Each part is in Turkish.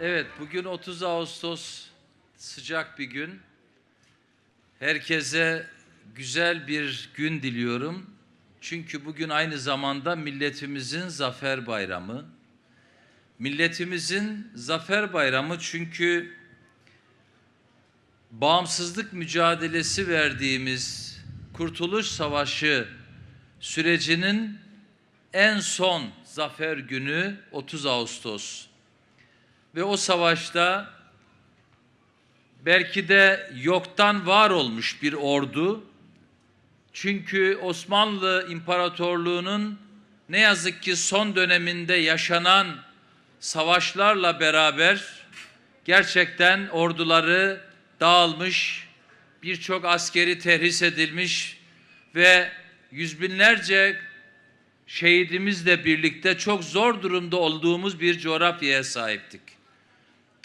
Evet, bugün 30 Ağustos sıcak bir gün. Herkese güzel bir gün diliyorum. Çünkü bugün aynı zamanda milletimizin zafer bayramı. Milletimizin zafer bayramı çünkü bağımsızlık mücadelesi verdiğimiz Kurtuluş Savaşı sürecinin en son zafer günü 30 Ağustos. Ve o savaşta belki de yoktan var olmuş bir ordu. Çünkü Osmanlı İmparatorluğu'nun ne yazık ki son döneminde yaşanan savaşlarla beraber gerçekten orduları dağılmış, birçok askeri terhis edilmiş ve yüz binlerce şehidimizle birlikte çok zor durumda olduğumuz bir coğrafyaya sahiptik.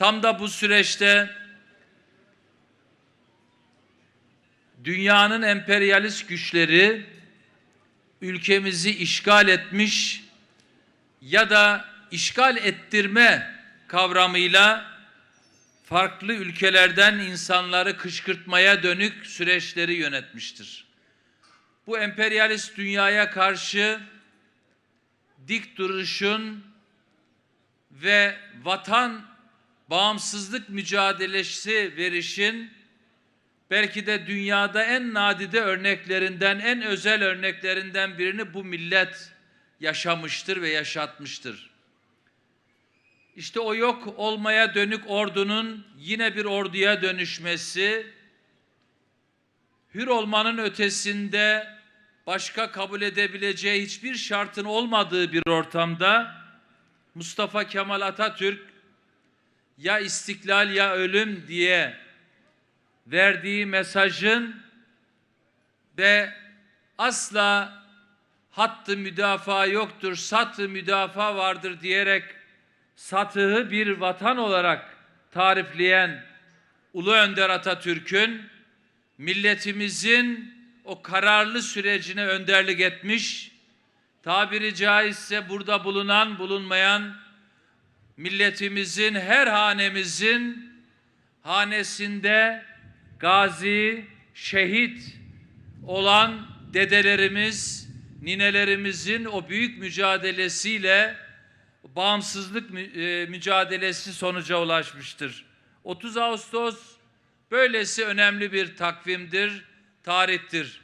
Tam da bu süreçte dünyanın emperyalist güçleri ülkemizi işgal etmiş ya da işgal ettirme kavramıyla farklı ülkelerden insanları kışkırtmaya dönük süreçleri yönetmiştir. Bu emperyalist dünyaya karşı dik duruşun ve vatan bağımsızlık mücadelesi verişin belki de dünyada en nadide örneklerinden, en özel örneklerinden birini bu millet yaşamıştır ve yaşatmıştır. İşte o yok olmaya dönük ordunun yine bir orduya dönüşmesi, hür olmanın ötesinde başka kabul edebileceği hiçbir şartın olmadığı bir ortamda Mustafa Kemal Atatürk ya istiklal ya ölüm diye verdiği mesajın ve asla hattı müdafaa yoktur, satı müdafaa vardır diyerek satığı bir vatan olarak tarifleyen Ulu Önder Atatürk'ün milletimizin o kararlı sürecine önderlik etmiş, tabiri caizse burada bulunan bulunmayan milletimizin her hanemizin hanesinde gazi, şehit olan dedelerimiz, ninelerimizin o büyük mücadelesiyle bağımsızlık e, mücadelesi sonuca ulaşmıştır. 30 Ağustos böylesi önemli bir takvimdir, tarihtir.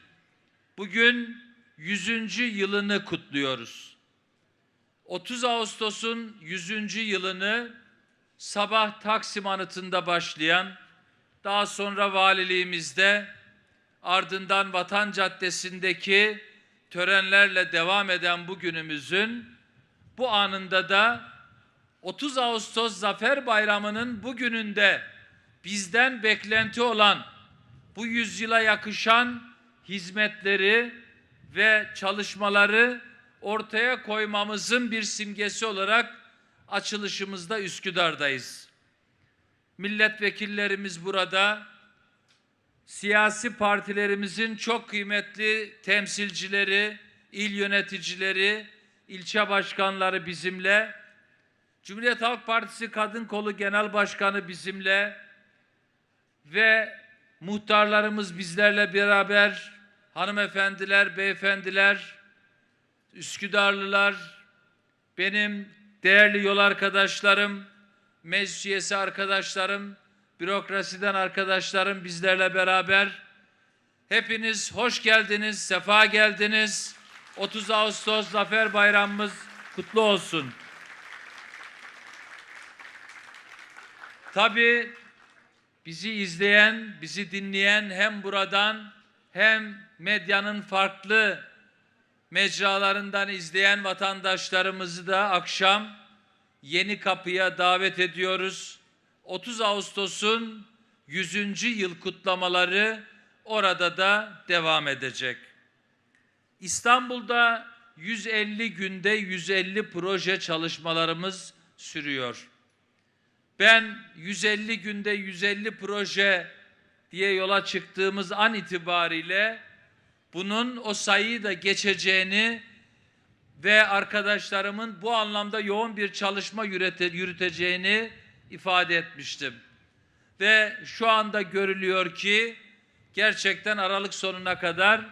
Bugün 100. yılını kutluyoruz. 30 Ağustos'un 100. yılını sabah Taksim Anıtı'nda başlayan, daha sonra valiliğimizde, ardından Vatan Caddesi'ndeki törenlerle devam eden bu günümüzün bu anında da 30 Ağustos Zafer Bayramı'nın bugününde bizden beklenti olan bu yüzyıla yakışan hizmetleri ve çalışmaları ortaya koymamızın bir simgesi olarak açılışımızda Üsküdar'dayız. Milletvekillerimiz burada, siyasi partilerimizin çok kıymetli temsilcileri, il yöneticileri, ilçe başkanları bizimle, Cumhuriyet Halk Partisi Kadın Kolu Genel Başkanı bizimle ve muhtarlarımız bizlerle beraber, hanımefendiler, beyefendiler, Üsküdarlılar, benim değerli yol arkadaşlarım, meclis üyesi arkadaşlarım, bürokrasiden arkadaşlarım bizlerle beraber. Hepiniz hoş geldiniz, sefa geldiniz. 30 Ağustos Zafer Bayramımız kutlu olsun. Tabii bizi izleyen, bizi dinleyen hem buradan hem medyanın farklı mecralarından izleyen vatandaşlarımızı da akşam Yeni Kapı'ya davet ediyoruz. 30 Ağustos'un 100. yıl kutlamaları orada da devam edecek. İstanbul'da 150 günde 150 proje çalışmalarımız sürüyor. Ben 150 günde 150 proje diye yola çıktığımız an itibariyle bunun o sayıyı da geçeceğini ve arkadaşlarımın bu anlamda yoğun bir çalışma yürüte, yürüteceğini ifade etmiştim. Ve şu anda görülüyor ki gerçekten Aralık sonuna kadar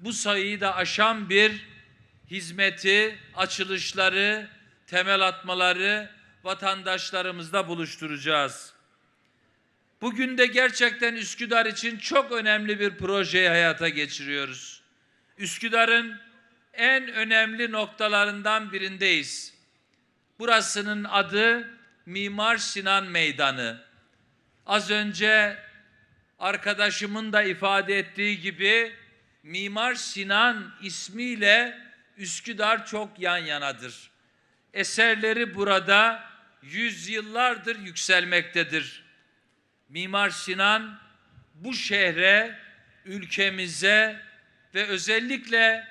bu sayıyı da aşan bir hizmeti, açılışları, temel atmaları vatandaşlarımızla buluşturacağız. Bugün de gerçekten Üsküdar için çok önemli bir projeyi hayata geçiriyoruz. Üsküdar'ın en önemli noktalarından birindeyiz. Burasının adı Mimar Sinan Meydanı. Az önce arkadaşımın da ifade ettiği gibi Mimar Sinan ismiyle Üsküdar çok yan yanadır. Eserleri burada yüzyıllardır yükselmektedir. Mimar Sinan bu şehre, ülkemize ve özellikle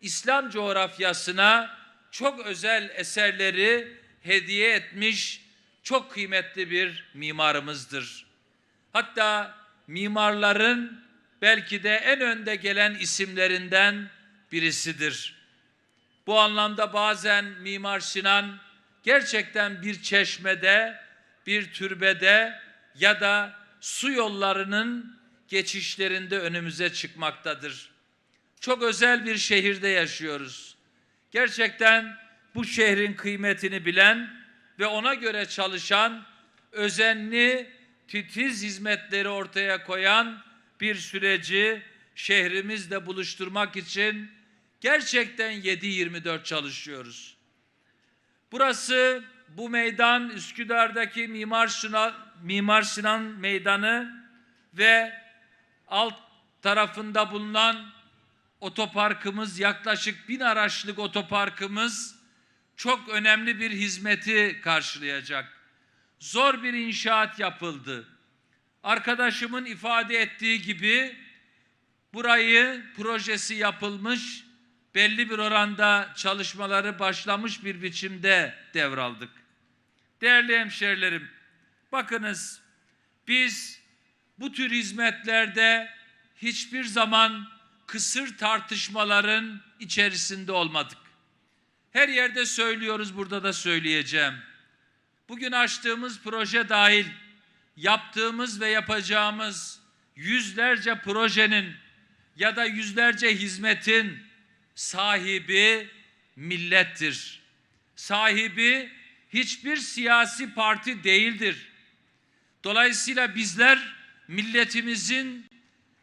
İslam coğrafyasına çok özel eserleri hediye etmiş çok kıymetli bir mimarımızdır. Hatta mimarların belki de en önde gelen isimlerinden birisidir. Bu anlamda bazen Mimar Sinan gerçekten bir çeşmede, bir türbede ya da su yollarının geçişlerinde önümüze çıkmaktadır. Çok özel bir şehirde yaşıyoruz. Gerçekten bu şehrin kıymetini bilen ve ona göre çalışan, özenli, titiz hizmetleri ortaya koyan bir süreci şehrimizle buluşturmak için gerçekten 7-24 çalışıyoruz. Burası bu meydan Üsküdar'daki Mimar Mimar Sinan Meydanı ve alt tarafında bulunan otoparkımız yaklaşık bin araçlık otoparkımız çok önemli bir hizmeti karşılayacak. Zor bir inşaat yapıldı. Arkadaşımın ifade ettiği gibi burayı projesi yapılmış, belli bir oranda çalışmaları başlamış bir biçimde devraldık. Değerli hemşerilerim, bakınız biz bu tür hizmetlerde hiçbir zaman kısır tartışmaların içerisinde olmadık. Her yerde söylüyoruz, burada da söyleyeceğim. Bugün açtığımız proje dahil yaptığımız ve yapacağımız yüzlerce projenin ya da yüzlerce hizmetin sahibi millettir. Sahibi hiçbir siyasi parti değildir. Dolayısıyla bizler milletimizin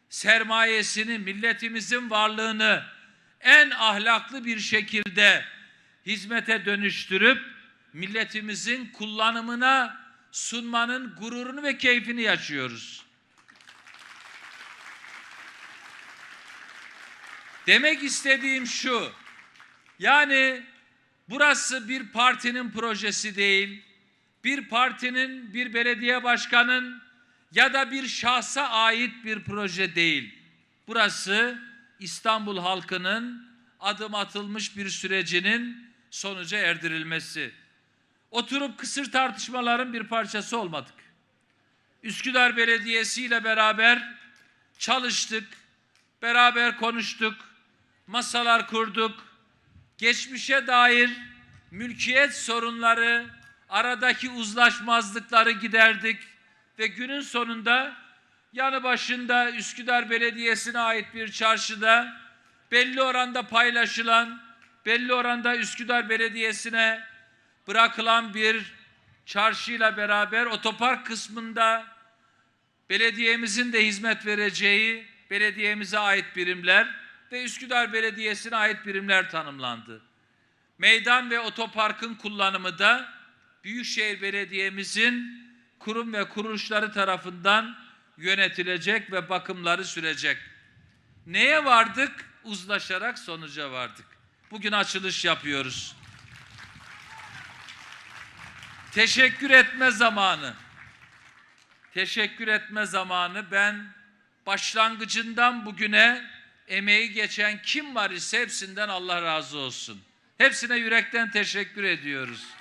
sermayesini, milletimizin varlığını en ahlaklı bir şekilde hizmete dönüştürüp milletimizin kullanımına sunmanın gururunu ve keyfini yaşıyoruz. Demek istediğim şu. Yani burası bir partinin projesi değil. Bir partinin, bir belediye başkanın ya da bir şahsa ait bir proje değil. Burası İstanbul halkının adım atılmış bir sürecinin sonuca erdirilmesi. Oturup kısır tartışmaların bir parçası olmadık. Üsküdar Belediyesi ile beraber çalıştık, beraber konuştuk, masalar kurduk. Geçmişe dair mülkiyet sorunları, aradaki uzlaşmazlıkları giderdik ve günün sonunda yanı başında Üsküdar Belediyesi'ne ait bir çarşıda belli oranda paylaşılan, belli oranda Üsküdar Belediyesi'ne bırakılan bir çarşıyla beraber otopark kısmında belediyemizin de hizmet vereceği belediyemize ait birimler ve Üsküdar Belediyesi'ne ait birimler tanımlandı. Meydan ve otoparkın kullanımı da Büyükşehir Belediye'mizin kurum ve kuruluşları tarafından yönetilecek ve bakımları sürecek. Neye vardık? Uzlaşarak sonuca vardık. Bugün açılış yapıyoruz. Teşekkür etme zamanı. Teşekkür etme zamanı. Ben başlangıcından bugüne emeği geçen kim var ise hepsinden Allah razı olsun. Hepsine yürekten teşekkür ediyoruz.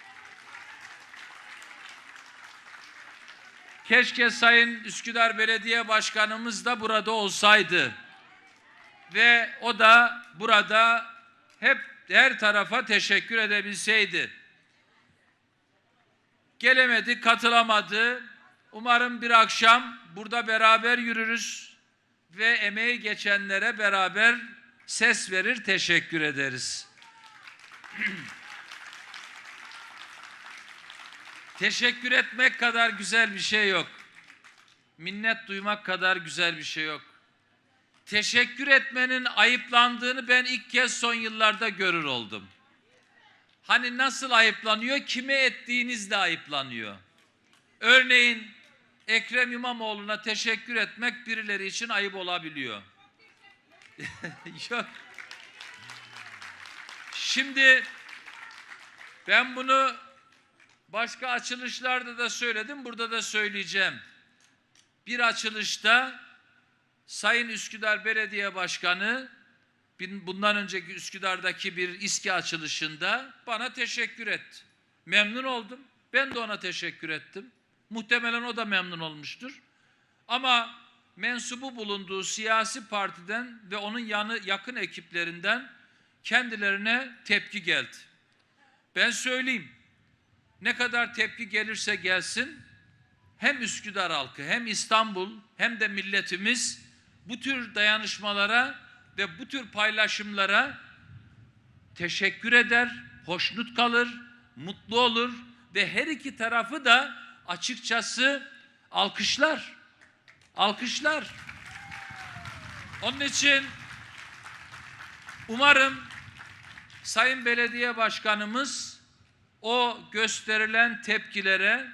Keşke Sayın Üsküdar Belediye Başkanımız da burada olsaydı. Ve o da burada hep her tarafa teşekkür edebilseydi. Gelemedi, katılamadı. Umarım bir akşam burada beraber yürürüz ve emeği geçenlere beraber ses verir, teşekkür ederiz. Teşekkür etmek kadar güzel bir şey yok. Minnet duymak kadar güzel bir şey yok. Teşekkür etmenin ayıplandığını ben ilk kez son yıllarda görür oldum. Hani nasıl ayıplanıyor? Kime ettiğinizle ayıplanıyor. Örneğin Ekrem İmamoğlu'na teşekkür etmek birileri için ayıp olabiliyor. Yok. Şimdi ben bunu başka açılışlarda da söyledim, burada da söyleyeceğim. Bir açılışta Sayın Üsküdar Belediye Başkanı bundan önceki Üsküdar'daki bir İSKİ açılışında bana teşekkür etti. Memnun oldum. Ben de ona teşekkür ettim. Muhtemelen o da memnun olmuştur. Ama mensubu bulunduğu siyasi partiden ve onun yanı yakın ekiplerinden kendilerine tepki geldi. Ben söyleyeyim. Ne kadar tepki gelirse gelsin hem Üsküdar halkı hem İstanbul hem de milletimiz bu tür dayanışmalara ve bu tür paylaşımlara teşekkür eder, hoşnut kalır, mutlu olur ve her iki tarafı da açıkçası alkışlar. Alkışlar. Onun için umarım Sayın Belediye Başkanımız o gösterilen tepkilere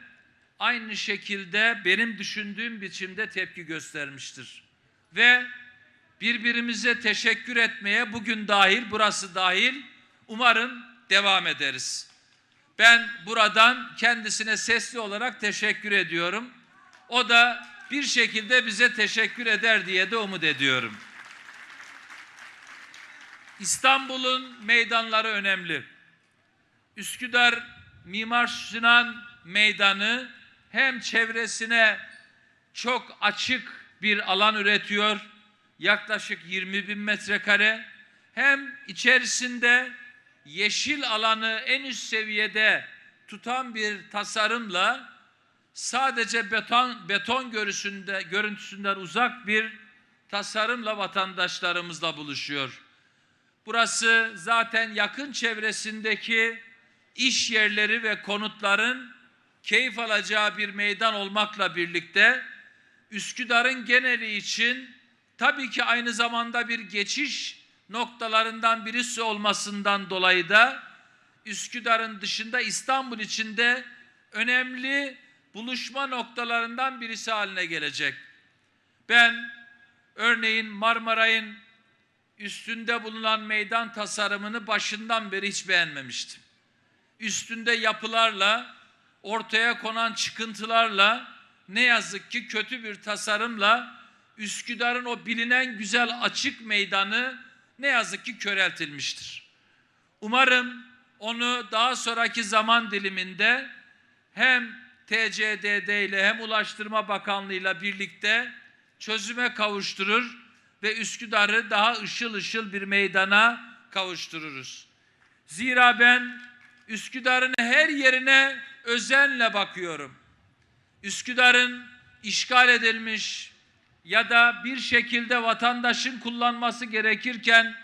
aynı şekilde benim düşündüğüm biçimde tepki göstermiştir. Ve birbirimize teşekkür etmeye bugün dahil, burası dahil umarım devam ederiz. Ben buradan kendisine sesli olarak teşekkür ediyorum. O da bir şekilde bize teşekkür eder diye de umut ediyorum. İstanbul'un meydanları önemli. Üsküdar Mimar Sinan Meydanı hem çevresine çok açık bir alan üretiyor, yaklaşık 20 bin metrekare, hem içerisinde yeşil alanı en üst seviyede tutan bir tasarımla sadece beton beton görüntüsünde görüntüsünden uzak bir tasarımla vatandaşlarımızla buluşuyor. Burası zaten yakın çevresindeki iş yerleri ve konutların keyif alacağı bir meydan olmakla birlikte Üsküdar'ın geneli için tabii ki aynı zamanda bir geçiş noktalarından birisi olmasından dolayı da Üsküdar'ın dışında İstanbul içinde önemli buluşma noktalarından birisi haline gelecek. Ben örneğin Marmaray'ın üstünde bulunan meydan tasarımını başından beri hiç beğenmemiştim. Üstünde yapılarla, ortaya konan çıkıntılarla, ne yazık ki kötü bir tasarımla Üsküdar'ın o bilinen güzel açık meydanı ne yazık ki köreltilmiştir. Umarım onu daha sonraki zaman diliminde hem TCDD ile hem Ulaştırma Bakanlığı ile birlikte çözüme kavuşturur ve Üsküdar'ı daha ışıl ışıl bir meydana kavuştururuz. Zira ben Üsküdar'ın her yerine özenle bakıyorum. Üsküdar'ın işgal edilmiş ya da bir şekilde vatandaşın kullanması gerekirken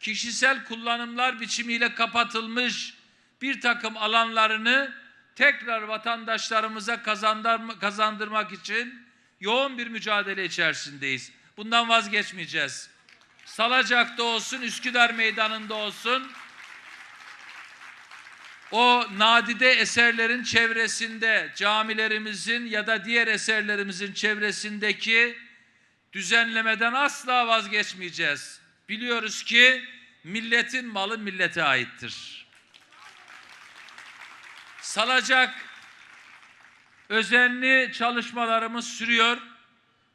kişisel kullanımlar biçimiyle kapatılmış bir takım alanlarını tekrar vatandaşlarımıza kazandırma- kazandırmak için yoğun bir mücadele içerisindeyiz. Bundan vazgeçmeyeceğiz. Salacak'ta olsun, Üsküdar Meydanı'nda olsun, o nadide eserlerin çevresinde, camilerimizin ya da diğer eserlerimizin çevresindeki düzenlemeden asla vazgeçmeyeceğiz. Biliyoruz ki milletin malı millete aittir. Salacak özenli çalışmalarımız sürüyor.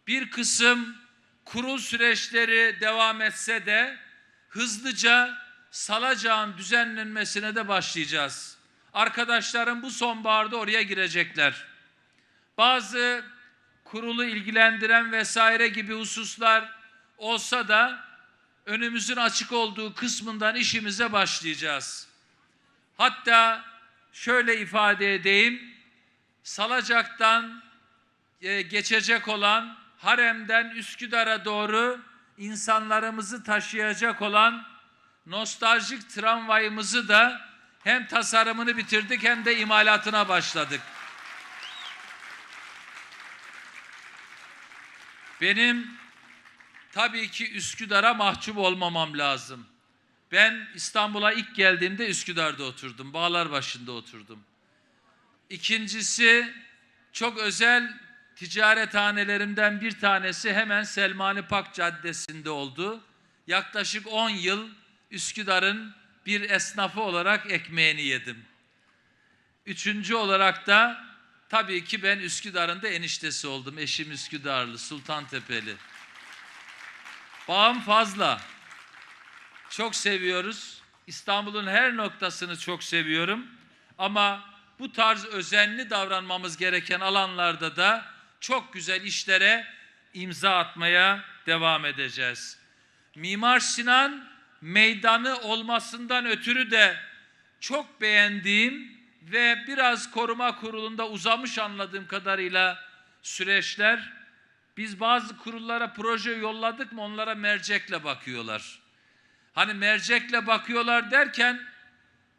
Bir kısım kurul süreçleri devam etse de hızlıca salacağın düzenlenmesine de başlayacağız. Arkadaşlarım bu sonbaharda oraya girecekler. Bazı kurulu ilgilendiren vesaire gibi hususlar olsa da önümüzün açık olduğu kısmından işimize başlayacağız. Hatta şöyle ifade edeyim, Salacak'tan e, geçecek olan Harem'den Üsküdar'a doğru insanlarımızı taşıyacak olan nostaljik tramvayımızı da hem tasarımını bitirdik hem de imalatına başladık. Benim tabii ki Üsküdar'a mahcup olmamam lazım. Ben İstanbul'a ilk geldiğimde Üsküdar'da oturdum. Bağlarbaşı'nda oturdum. İkincisi çok özel ticarethanelerimden bir tanesi hemen Selmani Pak Caddesi'nde oldu. Yaklaşık 10 yıl Üsküdar'ın bir esnafı olarak ekmeğini yedim. Üçüncü olarak da tabii ki ben Üsküdar'ın da eniştesi oldum. Eşim Üsküdarlı, Sultantepeli. Bağım fazla. Çok seviyoruz. İstanbul'un her noktasını çok seviyorum. Ama bu tarz özenli davranmamız gereken alanlarda da çok güzel işlere imza atmaya devam edeceğiz. Mimar Sinan meydanı olmasından ötürü de çok beğendiğim ve biraz koruma kurulunda uzamış anladığım kadarıyla süreçler biz bazı kurullara proje yolladık mı onlara mercekle bakıyorlar. Hani mercekle bakıyorlar derken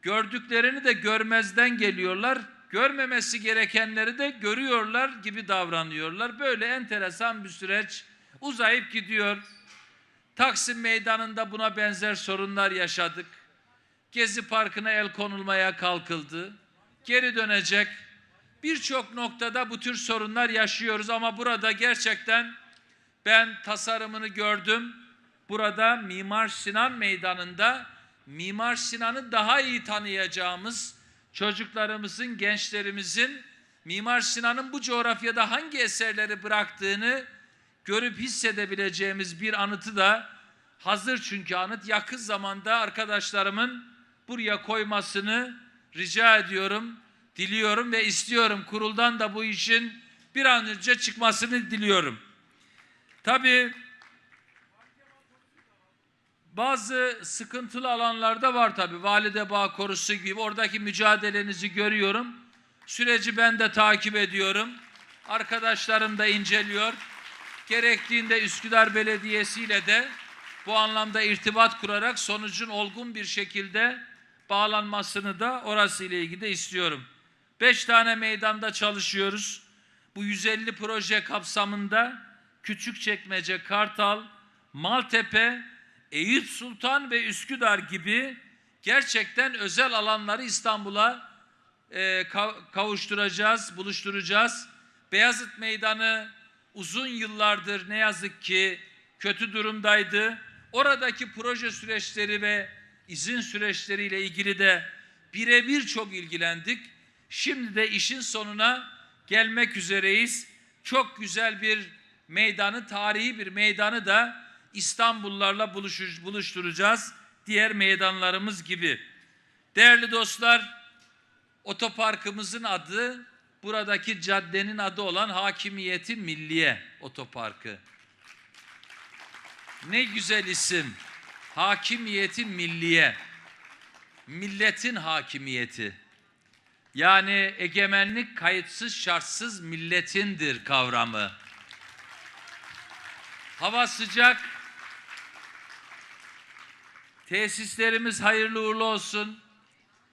gördüklerini de görmezden geliyorlar. Görmemesi gerekenleri de görüyorlar gibi davranıyorlar. Böyle enteresan bir süreç uzayıp gidiyor. Taksim Meydanı'nda buna benzer sorunlar yaşadık. Gezi Parkı'na el konulmaya kalkıldı. Geri dönecek. Birçok noktada bu tür sorunlar yaşıyoruz ama burada gerçekten ben tasarımını gördüm. Burada Mimar Sinan Meydanı'nda Mimar Sinan'ı daha iyi tanıyacağımız çocuklarımızın, gençlerimizin Mimar Sinan'ın bu coğrafyada hangi eserleri bıraktığını görüp hissedebileceğimiz bir anıtı da hazır çünkü anıt yakın zamanda arkadaşlarımın buraya koymasını rica ediyorum, diliyorum ve istiyorum. Kuruldan da bu işin bir an önce çıkmasını diliyorum. Tabii bazı sıkıntılı alanlarda var tabii. Valide Bağ Korusu gibi oradaki mücadelenizi görüyorum. Süreci ben de takip ediyorum. Arkadaşlarım da inceliyor. Gerektiğinde Üsküdar Belediyesi ile de bu anlamda irtibat kurarak sonucun olgun bir şekilde bağlanmasını da orası ile ilgili de istiyorum. Beş tane meydanda çalışıyoruz. Bu 150 proje kapsamında Küçükçekmece, Kartal, Maltepe, Eyüp Sultan ve Üsküdar gibi gerçekten özel alanları İstanbul'a e, kavuşturacağız, buluşturacağız. Beyazıt Meydanı uzun yıllardır ne yazık ki kötü durumdaydı. Oradaki proje süreçleri ve izin süreçleriyle ilgili de birebir çok ilgilendik. Şimdi de işin sonuna gelmek üzereyiz. Çok güzel bir meydanı, tarihi bir meydanı da İstanbullularla buluşturacağız. Diğer meydanlarımız gibi. Değerli dostlar, otoparkımızın adı buradaki caddenin adı olan Hakimiyeti Milliye Otoparkı. Ne güzel isim. Hakimiyeti Milliye. Milletin hakimiyeti. Yani egemenlik kayıtsız şartsız milletindir kavramı. Hava sıcak. Tesislerimiz hayırlı uğurlu olsun.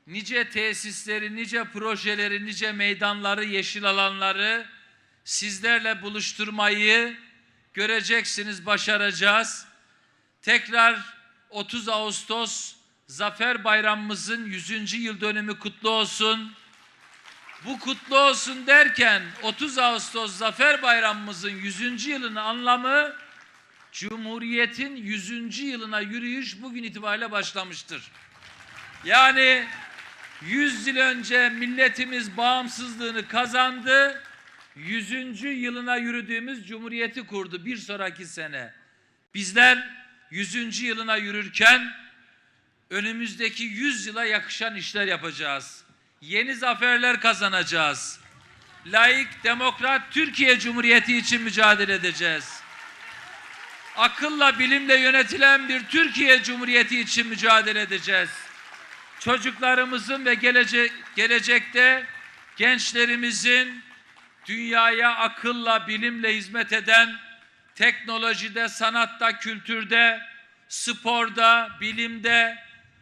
Nice tesisleri, nice projeleri, nice meydanları, yeşil alanları sizlerle buluşturmayı göreceksiniz, başaracağız. Tekrar 30 Ağustos Zafer Bayramımızın 100. yıl dönümü kutlu olsun. Bu kutlu olsun derken 30 Ağustos Zafer Bayramımızın 100. yılının anlamı Cumhuriyet'in 100. yılına yürüyüş bugün itibariyle başlamıştır. Yani 100 yıl önce milletimiz bağımsızlığını kazandı. 100. yılına yürüdüğümüz Cumhuriyeti kurdu bir sonraki sene. Bizler 100. yılına yürürken önümüzdeki 100 yıla yakışan işler yapacağız. Yeni zaferler kazanacağız. Laik, demokrat Türkiye Cumhuriyeti için mücadele edeceğiz. Akılla, bilimle yönetilen bir Türkiye Cumhuriyeti için mücadele edeceğiz. Çocuklarımızın ve gelecek, gelecekte gençlerimizin dünyaya akılla, bilimle hizmet eden, teknolojide, sanatta, kültürde, sporda, bilimde,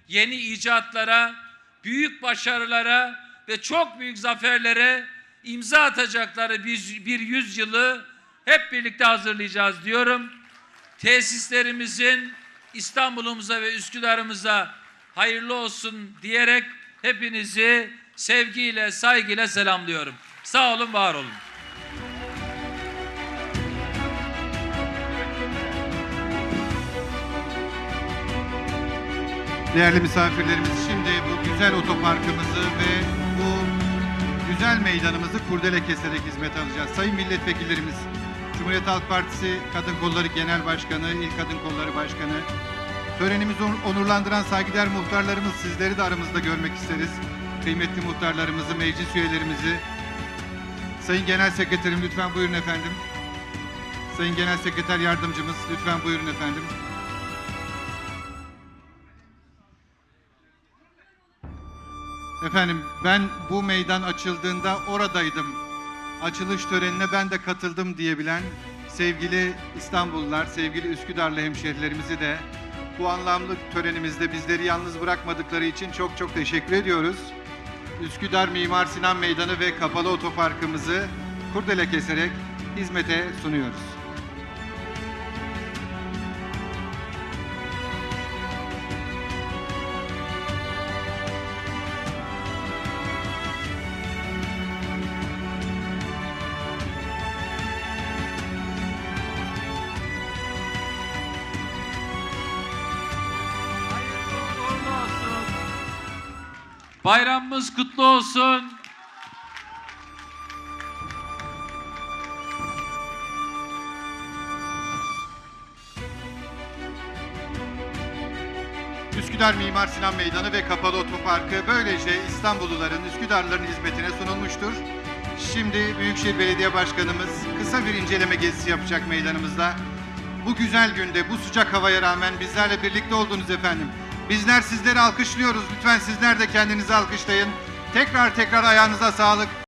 yeni icatlara, büyük başarılara ve çok büyük zaferlere imza atacakları bir, bir yüzyılı hep birlikte hazırlayacağız diyorum. Tesislerimizin İstanbul'umuza ve Üsküdar'ımıza hayırlı olsun diyerek hepinizi sevgiyle, saygıyla selamlıyorum. Sağ olun, var olun. Değerli misafirlerimiz şimdi bu güzel otoparkımızı ve bu güzel meydanımızı kurdele keserek hizmet alacağız. Sayın milletvekillerimiz, Cumhuriyet Halk Partisi Kadın Kolları Genel Başkanı, İl Kadın Kolları Başkanı, törenimizi on- onurlandıran saygıdeğer muhtarlarımız sizleri de aramızda görmek isteriz. Kıymetli muhtarlarımızı, meclis üyelerimizi, Sayın Genel Sekreterim lütfen buyurun efendim. Sayın Genel Sekreter Yardımcımız lütfen buyurun efendim. Efendim ben bu meydan açıldığında oradaydım. Açılış törenine ben de katıldım diyebilen sevgili İstanbullular, sevgili Üsküdarlı hemşehrilerimizi de bu anlamlı törenimizde bizleri yalnız bırakmadıkları için çok çok teşekkür ediyoruz. Üsküdar Mimar Sinan Meydanı ve kapalı otoparkımızı kurdele keserek hizmete sunuyoruz. Bayramımız kutlu olsun. Üsküdar Mimar Sinan Meydanı ve Kapalı Otoparkı böylece İstanbulluların, Üsküdarlıların hizmetine sunulmuştur. Şimdi Büyükşehir Belediye Başkanımız kısa bir inceleme gezisi yapacak meydanımızda. Bu güzel günde, bu sıcak havaya rağmen bizlerle birlikte oldunuz efendim. Bizler sizleri alkışlıyoruz. Lütfen sizler de kendinizi alkışlayın. Tekrar tekrar ayağınıza sağlık.